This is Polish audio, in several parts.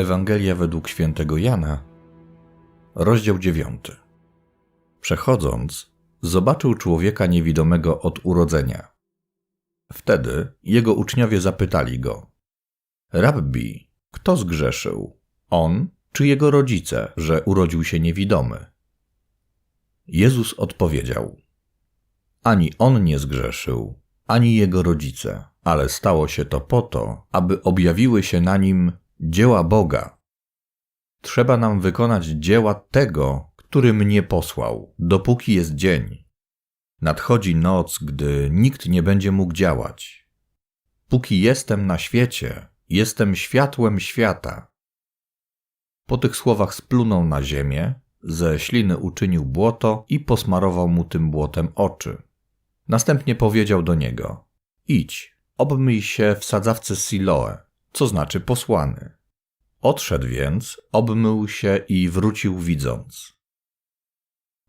Ewangelia według świętego Jana, rozdział 9. Przechodząc, zobaczył człowieka niewidomego od urodzenia. Wtedy jego uczniowie zapytali go: Rabbi, kto zgrzeszył? On czy jego rodzice, że urodził się niewidomy? Jezus odpowiedział: Ani on nie zgrzeszył, ani jego rodzice, ale stało się to po to, aby objawiły się na nim dzieła Boga. Trzeba nam wykonać dzieła tego, który mnie posłał, dopóki jest dzień. Nadchodzi noc, gdy nikt nie będzie mógł działać. Póki jestem na świecie, jestem światłem świata. Po tych słowach splunął na ziemię, ze śliny uczynił błoto i posmarował mu tym błotem oczy. Następnie powiedział do niego: Idź, obmyj się w sadzawce Siloe, co znaczy posłany. Odszedł więc, obmył się i wrócił widząc.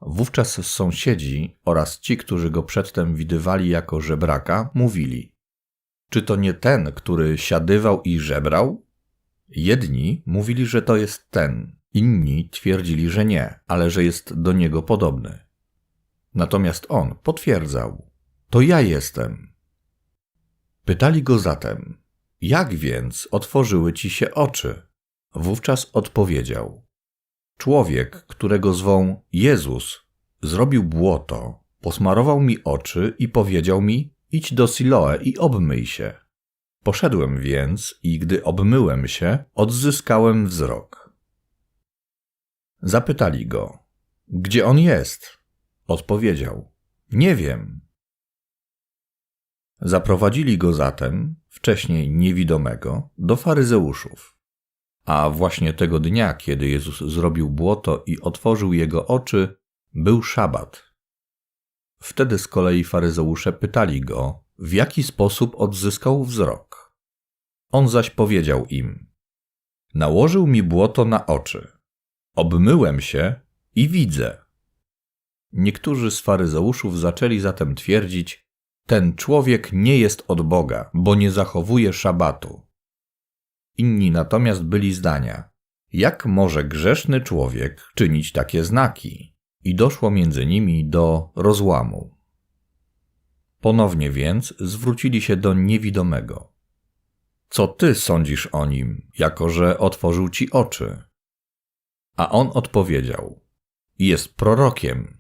Wówczas sąsiedzi oraz ci, którzy go przedtem widywali jako żebraka, mówili: Czy to nie ten, który siadywał i żebrał? Jedni mówili, że to jest ten, inni twierdzili, że nie, ale że jest do niego podobny. Natomiast on potwierdzał: To ja jestem. Pytali go zatem: Jak więc otworzyły ci się oczy? Wówczas odpowiedział: Człowiek, którego zwą Jezus, zrobił błoto, posmarował mi oczy i powiedział mi: Idź do Siloe i obmyj się. Poszedłem więc i gdy obmyłem się, odzyskałem wzrok. Zapytali go: Gdzie on jest? Odpowiedział: Nie wiem. Zaprowadzili go zatem, wcześniej niewidomego, do faryzeuszów. A właśnie tego dnia, kiedy Jezus zrobił błoto i otworzył jego oczy, był szabat. Wtedy z kolei faryzeusze pytali go, w jaki sposób odzyskał wzrok. On zaś powiedział im: Nałożył mi błoto na oczy. Obmyłem się i widzę. Niektórzy z faryzeuszów zaczęli zatem twierdzić: Ten człowiek nie jest od Boga, bo nie zachowuje szabatu. Inni natomiast byli zdania: Jak może grzeszny człowiek czynić takie znaki? I doszło między nimi do rozłamu. Ponownie więc zwrócili się do niewidomego. Co ty sądzisz o nim, jako że otworzył ci oczy? A on odpowiedział: Jest prorokiem.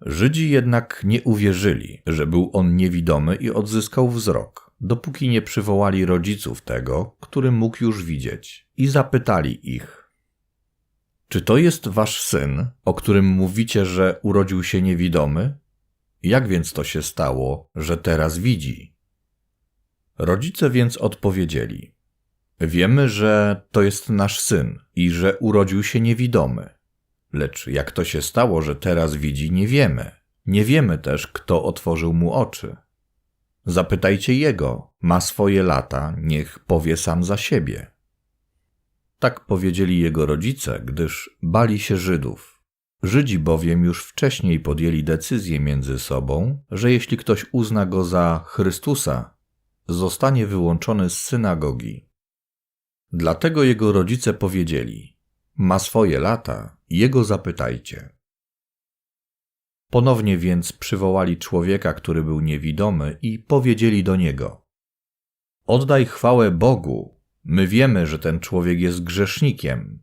Żydzi jednak nie uwierzyli, że był on niewidomy i odzyskał wzrok dopóki nie przywołali rodziców tego, który mógł już widzieć, i zapytali ich: Czy to jest wasz syn, o którym mówicie, że urodził się niewidomy? Jak więc to się stało, że teraz widzi? Rodzice więc odpowiedzieli: Wiemy, że to jest nasz syn i że urodził się niewidomy. Lecz jak to się stało, że teraz widzi, nie wiemy. Nie wiemy też, kto otworzył mu oczy. Zapytajcie jego, ma swoje lata, niech powie sam za siebie. Tak powiedzieli jego rodzice, gdyż bali się Żydów. Żydzi bowiem już wcześniej podjęli decyzję między sobą, że jeśli ktoś uzna go za Chrystusa, zostanie wyłączony z synagogi. Dlatego jego rodzice powiedzieli: Ma swoje lata, jego zapytajcie. Ponownie więc przywołali człowieka, który był niewidomy, i powiedzieli do niego: Oddaj chwałę Bogu, my wiemy, że ten człowiek jest grzesznikiem.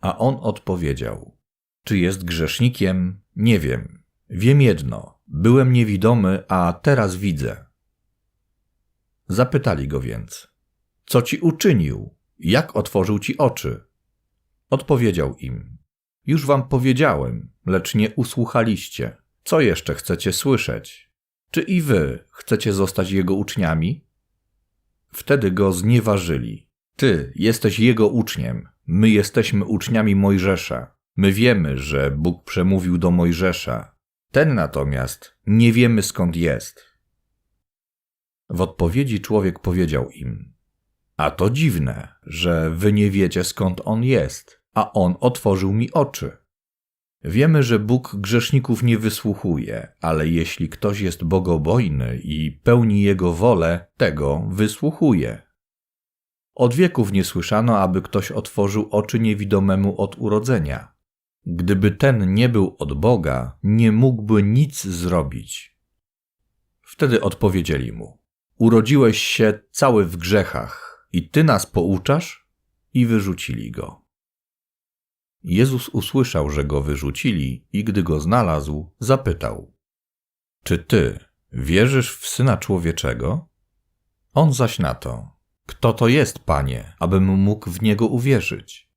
A on odpowiedział: Czy jest grzesznikiem? Nie wiem. Wiem jedno: byłem niewidomy, a teraz widzę. Zapytali go więc: Co ci uczynił? Jak otworzył ci oczy? Odpowiedział im: już wam powiedziałem, lecz nie usłuchaliście. Co jeszcze chcecie słyszeć? Czy i wy chcecie zostać jego uczniami? Wtedy go znieważyli. Ty jesteś jego uczniem, my jesteśmy uczniami Mojżesza. My wiemy, że Bóg przemówił do Mojżesza. Ten natomiast nie wiemy skąd jest. W odpowiedzi człowiek powiedział im: A to dziwne, że wy nie wiecie skąd on jest a on otworzył mi oczy. Wiemy, że Bóg grzeszników nie wysłuchuje, ale jeśli ktoś jest bogobojny i pełni jego wolę, tego wysłuchuje. Od wieków nie słyszano, aby ktoś otworzył oczy niewidomemu od urodzenia. Gdyby ten nie był od Boga, nie mógłby nic zrobić. Wtedy odpowiedzieli mu: Urodziłeś się cały w grzechach i ty nas pouczasz? I wyrzucili go. Jezus usłyszał, że go wyrzucili i gdy go znalazł, zapytał: Czy ty wierzysz w syna człowieczego? On zaś na to: Kto to jest, panie, abym mógł w niego uwierzyć?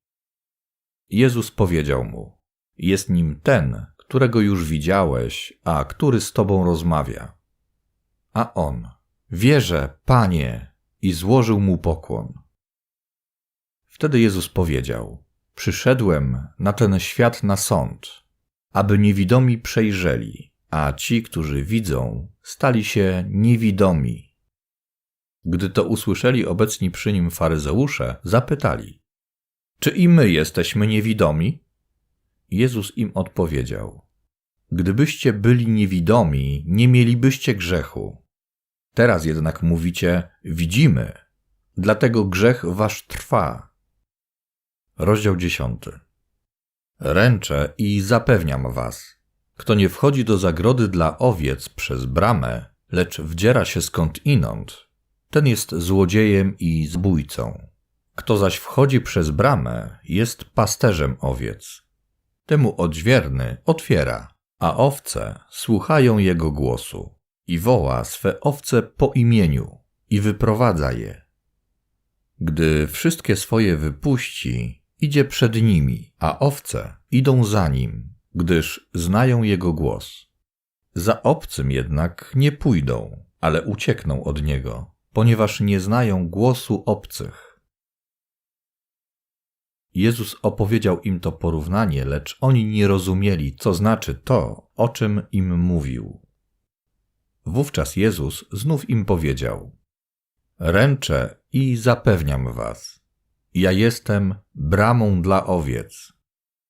Jezus powiedział mu: Jest nim ten, którego już widziałeś, a który z tobą rozmawia. A on: Wierzę, panie, i złożył mu pokłon. Wtedy Jezus powiedział: Przyszedłem na ten świat na sąd, aby niewidomi przejrzeli, a ci, którzy widzą, stali się niewidomi. Gdy to usłyszeli obecni przy nim faryzeusze, zapytali: Czy i my jesteśmy niewidomi? Jezus im odpowiedział: Gdybyście byli niewidomi, nie mielibyście grzechu. Teraz jednak mówicie: Widzimy, dlatego grzech wasz trwa. Rozdział 10. Ręczę i zapewniam was, kto nie wchodzi do zagrody dla owiec przez bramę, lecz wdziera się skąd inąd, ten jest złodziejem i zbójcą. Kto zaś wchodzi przez bramę, jest pasterzem owiec. Temu odźwierny otwiera, a owce słuchają jego głosu i woła swe owce po imieniu i wyprowadza je. Gdy wszystkie swoje wypuści, idzie przed nimi, a owce idą za nim, gdyż znają jego głos. Za obcym jednak nie pójdą, ale uciekną od niego, ponieważ nie znają głosu obcych. Jezus opowiedział im to porównanie, lecz oni nie rozumieli, co znaczy to, o czym im mówił. Wówczas Jezus znów im powiedział: Ręczę i zapewniam was ja jestem bramą dla owiec.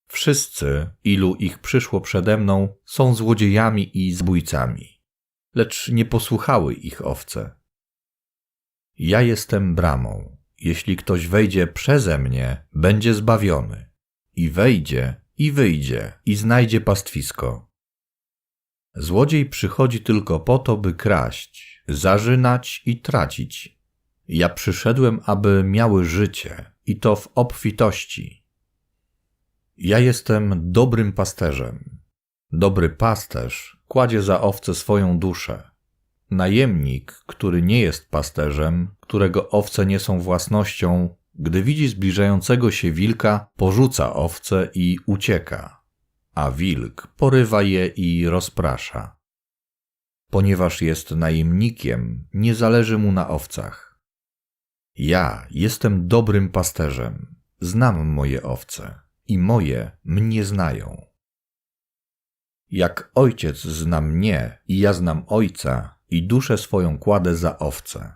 Wszyscy, ilu ich przyszło przede mną, są złodziejami i zbójcami, lecz nie posłuchały ich owce. Ja jestem bramą. Jeśli ktoś wejdzie przeze mnie, będzie zbawiony. I wejdzie, i wyjdzie, i znajdzie pastwisko. Złodziej przychodzi tylko po to, by kraść, zarzynać i tracić. Ja przyszedłem, aby miały życie i to w obfitości. Ja jestem dobrym pasterzem. Dobry pasterz kładzie za owce swoją duszę. Najemnik, który nie jest pasterzem, którego owce nie są własnością, gdy widzi zbliżającego się wilka, porzuca owce i ucieka, a wilk porywa je i rozprasza. Ponieważ jest najemnikiem, nie zależy mu na owcach. Ja jestem dobrym pasterzem, znam moje owce i moje mnie znają. Jak ojciec zna mnie i ja znam ojca i duszę swoją kładę za owce.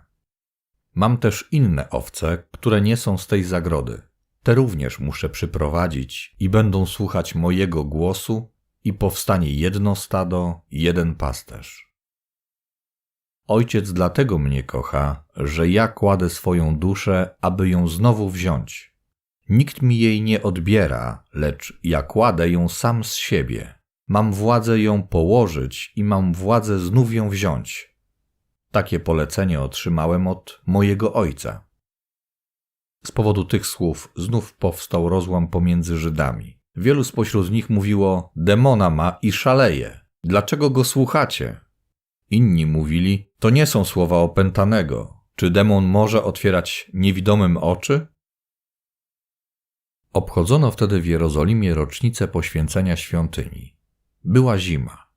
Mam też inne owce, które nie są z tej zagrody. Te również muszę przyprowadzić i będą słuchać mojego głosu i powstanie jedno stado, jeden pasterz. Ojciec dlatego mnie kocha, że ja kładę swoją duszę, aby ją znowu wziąć. Nikt mi jej nie odbiera, lecz ja kładę ją sam z siebie. Mam władzę ją położyć i mam władzę znów ją wziąć. Takie polecenie otrzymałem od mojego ojca. Z powodu tych słów znów powstał rozłam pomiędzy Żydami. Wielu spośród nich mówiło: Demona ma i szaleje. Dlaczego go słuchacie? Inni mówili, to nie są słowa opętanego. Czy demon może otwierać niewidomym oczy? Obchodzono wtedy w Jerozolimie rocznicę poświęcenia świątyni. Była zima.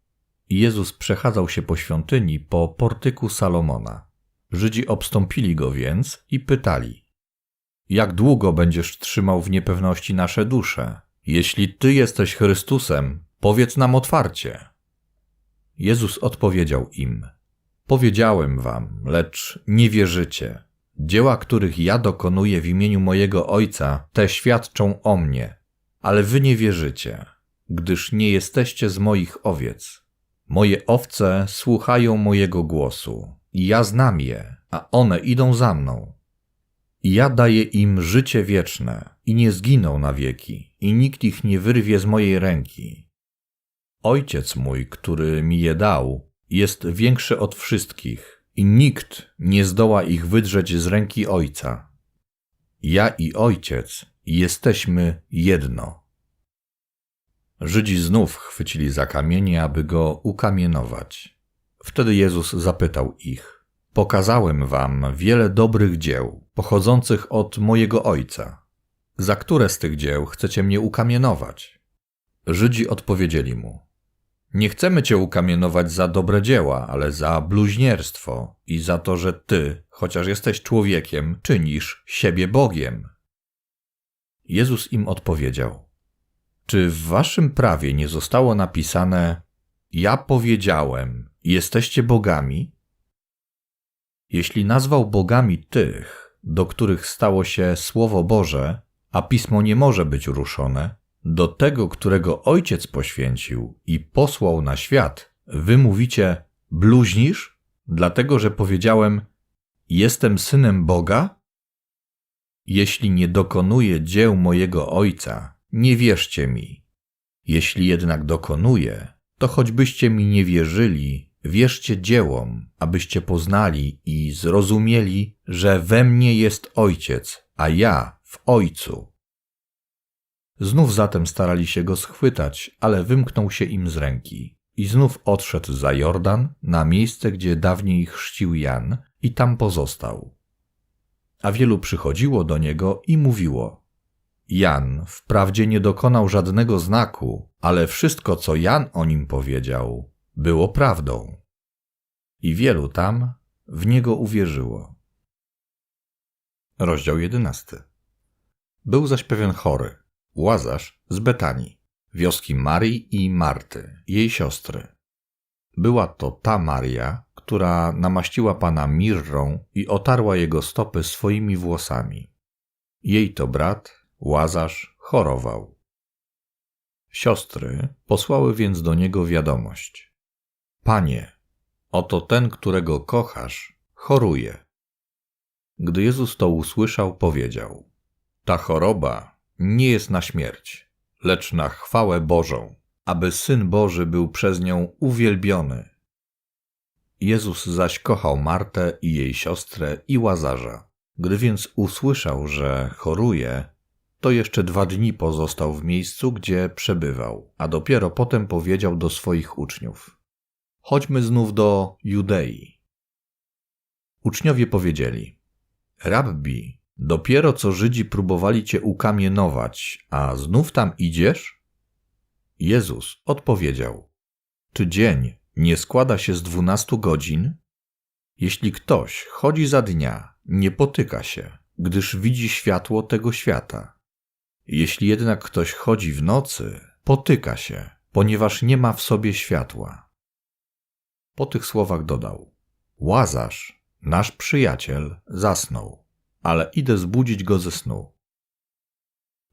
Jezus przechadzał się po świątyni po portyku Salomona. Żydzi obstąpili go więc i pytali: Jak długo będziesz trzymał w niepewności nasze dusze? Jeśli ty jesteś Chrystusem, powiedz nam otwarcie. Jezus odpowiedział im: Powiedziałem wam, lecz nie wierzycie. Dzieła, których ja dokonuję w imieniu mojego Ojca, te świadczą o mnie, ale wy nie wierzycie, gdyż nie jesteście z moich owiec. Moje owce słuchają mojego głosu, i ja znam je, a one idą za mną. I ja daję im życie wieczne i nie zginą na wieki, i nikt ich nie wyrwie z mojej ręki. Ojciec mój, który mi je dał, jest większy od wszystkich i nikt nie zdoła ich wydrzeć z ręki Ojca. Ja i Ojciec jesteśmy jedno. Żydzi znów chwycili za kamienie, aby go ukamienować. Wtedy Jezus zapytał ich: Pokazałem wam wiele dobrych dzieł, pochodzących od mojego Ojca. Za które z tych dzieł chcecie mnie ukamienować? Żydzi odpowiedzieli mu: Nie chcemy cię ukamienować za dobre dzieła, ale za bluźnierstwo i za to, że ty, chociaż jesteś człowiekiem, czynisz siebie Bogiem. Jezus im odpowiedział: Czy w waszym prawie nie zostało napisane: Ja powiedziałem, jesteście bogami? Jeśli nazwał bogami tych, do których stało się Słowo Boże, a pismo nie może być ruszone, do tego, którego ojciec poświęcił i posłał na świat, wy mówicie: bluźnisz, dlatego że powiedziałem: Jestem synem Boga? Jeśli nie dokonuję dzieł mojego ojca, nie wierzcie mi. Jeśli jednak dokonuję, to choćbyście mi nie wierzyli, wierzcie dziełom, abyście poznali i zrozumieli, że we mnie jest ojciec, a ja w ojcu. Znów zatem starali się go schwytać, ale wymknął się im z ręki. I znów odszedł za Jordan na miejsce, gdzie dawniej chrzcił Jan, i tam pozostał. A wielu przychodziło do niego i mówiło: Jan wprawdzie nie dokonał żadnego znaku, ale wszystko, co Jan o nim powiedział, było prawdą. I wielu tam w niego uwierzyło. Rozdział jedenasty. Był zaś pewien chory, Łazarz z Betanii, wioski Marii i Marty, jej siostry. Była to ta Maria, która namaściła pana mirrą i otarła jego stopy swoimi włosami. Jej to brat, Łazarz, chorował. Siostry posłały więc do niego wiadomość: Panie, oto ten, którego kochasz, choruje. Gdy Jezus to usłyszał, powiedział: Ta choroba nie jest na śmierć, lecz na chwałę Bożą, aby Syn Boży był przez nią uwielbiony. Jezus zaś kochał Martę i jej siostrę i Łazarza. Gdy więc usłyszał, że choruje, to jeszcze dwa dni pozostał w miejscu, gdzie przebywał, a dopiero potem powiedział do swoich uczniów: Chodźmy znów do Judei. Uczniowie powiedzieli: Rabbi, dopiero co Żydzi próbowali cię ukamienować, a znów tam idziesz? Jezus odpowiedział: Czy dzień nie składa się z dwunastu godzin? Jeśli ktoś chodzi za dnia, nie potyka się, gdyż widzi światło tego świata. Jeśli jednak ktoś chodzi w nocy, potyka się, ponieważ nie ma w sobie światła. Po tych słowach dodał: Łazarz, nasz przyjaciel, zasnął, ale idę zbudzić go ze snu.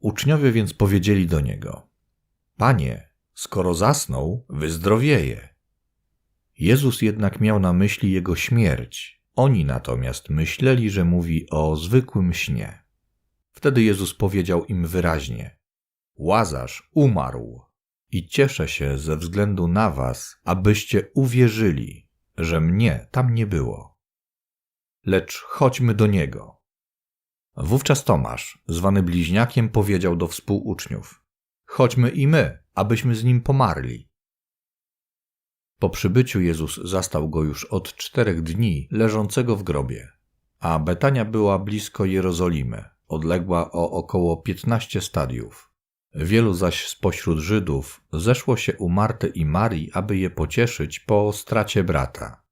Uczniowie więc powiedzieli do niego: Panie, skoro zasnął, wyzdrowieje. Jezus jednak miał na myśli jego śmierć. Oni natomiast myśleli, że mówi o zwykłym śnie. Wtedy Jezus powiedział im wyraźnie: Łazarz umarł i cieszę się ze względu na was, abyście uwierzyli, że mnie tam nie było. Lecz chodźmy do niego. Wówczas Tomasz, zwany bliźniakiem, powiedział do współuczniów: Chodźmy i my, abyśmy z nim pomarli. Po przybyciu Jezus zastał go już od czterech dni leżącego w grobie, a Betania była blisko Jerozolimy, odległa o około 15 stadiów. Wielu zaś spośród Żydów zeszło się u Marty i Marii, aby je pocieszyć po stracie brata.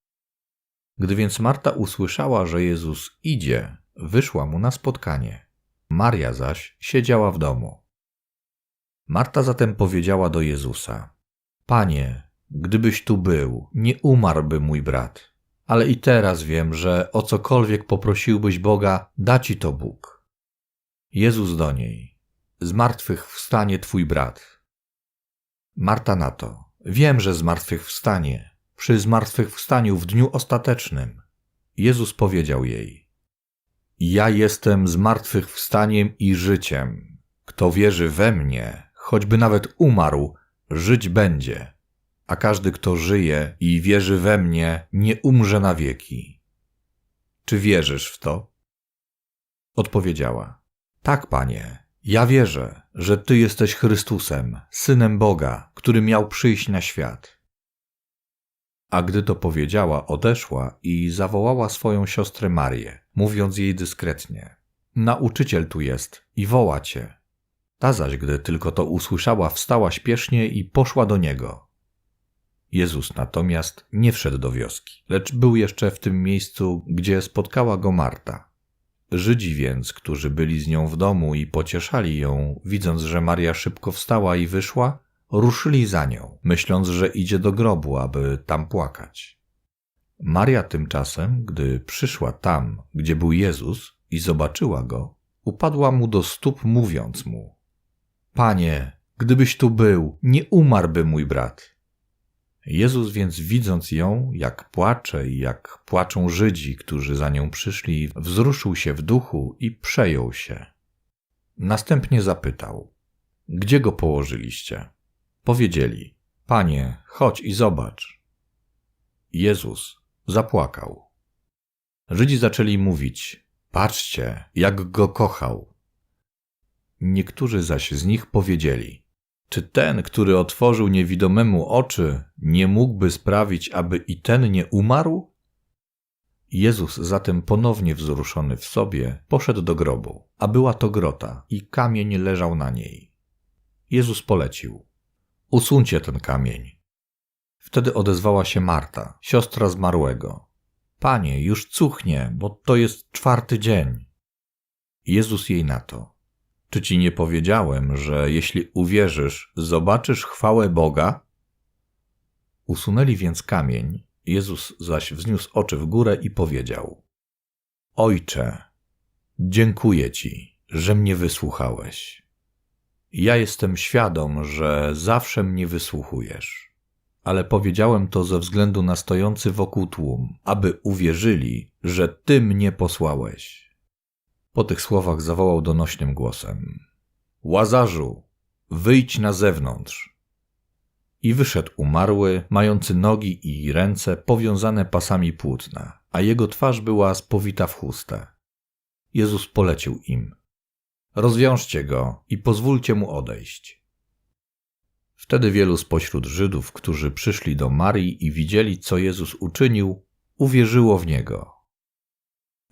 Gdy więc Marta usłyszała, że Jezus idzie, wyszła mu na spotkanie. Maria zaś siedziała w domu. Marta zatem powiedziała do Jezusa: Panie, gdybyś tu był, nie umarłby mój brat. Ale i teraz wiem, że o cokolwiek poprosiłbyś Boga, da ci to Bóg. Jezus do niej: Z martwych wstanie twój brat. Marta na to: Wiem, że z martwych wstanie, przy zmartwychwstaniu w dniu ostatecznym. Jezus powiedział jej: Ja jestem zmartwychwstaniem i życiem. Kto wierzy we mnie, choćby nawet umarł, żyć będzie. A każdy, kto żyje i wierzy we mnie, nie umrze na wieki. Czy wierzysz w to? Odpowiedziała: Tak, panie, ja wierzę, że ty jesteś Chrystusem, synem Boga, który miał przyjść na świat. A gdy to powiedziała, odeszła i zawołała swoją siostrę Marię, mówiąc jej dyskretnie: Nauczyciel tu jest i woła cię. Ta zaś, gdy tylko to usłyszała, wstała śpiesznie i poszła do niego. Jezus natomiast nie wszedł do wioski, lecz był jeszcze w tym miejscu, gdzie spotkała go Marta. Żydzi więc, którzy byli z nią w domu i pocieszali ją, widząc, że Maria szybko wstała i wyszła, ruszyli za nią, myśląc, że idzie do grobu, aby tam płakać. Maria tymczasem, gdy przyszła tam, gdzie był Jezus i zobaczyła go, upadła mu do stóp, mówiąc mu: Panie, gdybyś tu był, nie umarłby mój brat. Jezus więc widząc ją, jak płacze i jak płaczą Żydzi, którzy za nią przyszli, wzruszył się w duchu i przejął się. Następnie zapytał: Gdzie go położyliście? Powiedzieli: Panie, chodź i zobacz. Jezus zapłakał. Żydzi zaczęli mówić: Patrzcie, jak go kochał. Niektórzy zaś z nich powiedzieli: czy ten, który otworzył niewidomemu oczy, nie mógłby sprawić, aby i ten nie umarł? Jezus zatem ponownie wzruszony w sobie poszedł do grobu, a była to grota i kamień leżał na niej. Jezus polecił: Usuńcie ten kamień. Wtedy odezwała się Marta, siostra zmarłego. Panie, już cuchnie, bo to jest czwarty dzień. Jezus jej na to: czy ci nie powiedziałem, że jeśli uwierzysz, zobaczysz chwałę Boga? Usunęli więc kamień, Jezus zaś wzniósł oczy w górę i powiedział: Ojcze, dziękuję ci, że mnie wysłuchałeś. Ja jestem świadom, że zawsze mnie wysłuchujesz, ale powiedziałem to ze względu na stojący wokół tłum, aby uwierzyli, że ty mnie posłałeś. Po tych słowach zawołał donośnym głosem: Łazarzu, wyjdź na zewnątrz. I wyszedł umarły, mający nogi i ręce powiązane pasami płótna, a jego twarz była spowita w chustę. Jezus polecił im: Rozwiążcie go i pozwólcie mu odejść. Wtedy wielu spośród Żydów, którzy przyszli do Marii i widzieli, co Jezus uczynił, uwierzyło w niego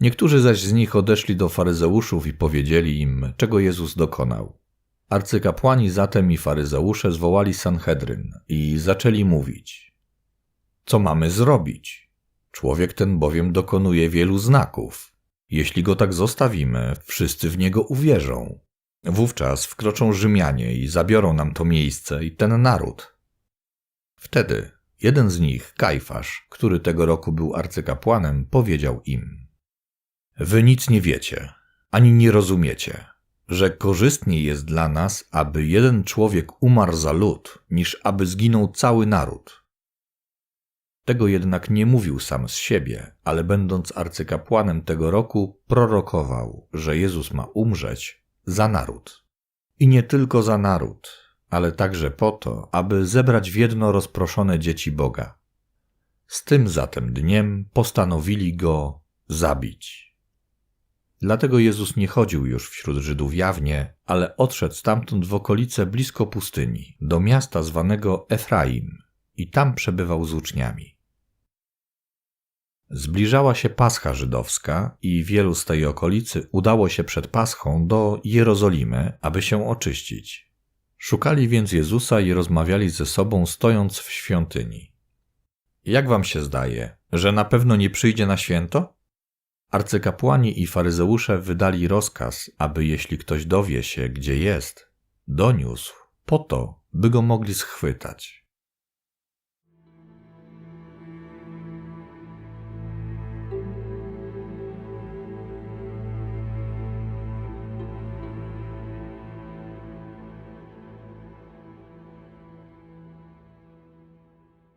Niektórzy zaś z nich odeszli do faryzeuszów i powiedzieli im, czego Jezus dokonał. Arcykapłani zatem i faryzeusze zwołali Sanhedryn i zaczęli mówić: Co mamy zrobić? Człowiek ten bowiem dokonuje wielu znaków. Jeśli go tak zostawimy, wszyscy w niego uwierzą. Wówczas wkroczą Rzymianie i zabiorą nam to miejsce i ten naród. Wtedy jeden z nich, Kajfasz, który tego roku był arcykapłanem, powiedział im: Wy nic nie wiecie, ani nie rozumiecie, że korzystniej jest dla nas, aby jeden człowiek umarł za lud, niż aby zginął cały naród. Tego jednak nie mówił sam z siebie, ale będąc arcykapłanem tego roku, prorokował, że Jezus ma umrzeć za naród. I nie tylko za naród, ale także po to, aby zebrać w jedno rozproszone dzieci Boga. Z tym zatem dniem postanowili go zabić. Dlatego Jezus nie chodził już wśród Żydów jawnie, ale odszedł stamtąd w okolice blisko pustyni, do miasta zwanego Efraim i tam przebywał z uczniami. Zbliżała się Pascha żydowska i wielu z tej okolicy udało się przed Paschą do Jerozolimy, aby się oczyścić. Szukali więc Jezusa i rozmawiali ze sobą stojąc w świątyni. Jak wam się zdaje, że na pewno nie przyjdzie na święto? Arcykapłani i faryzeusze wydali rozkaz, aby jeśli ktoś dowie się, gdzie jest, doniósł, po to, by go mogli schwytać.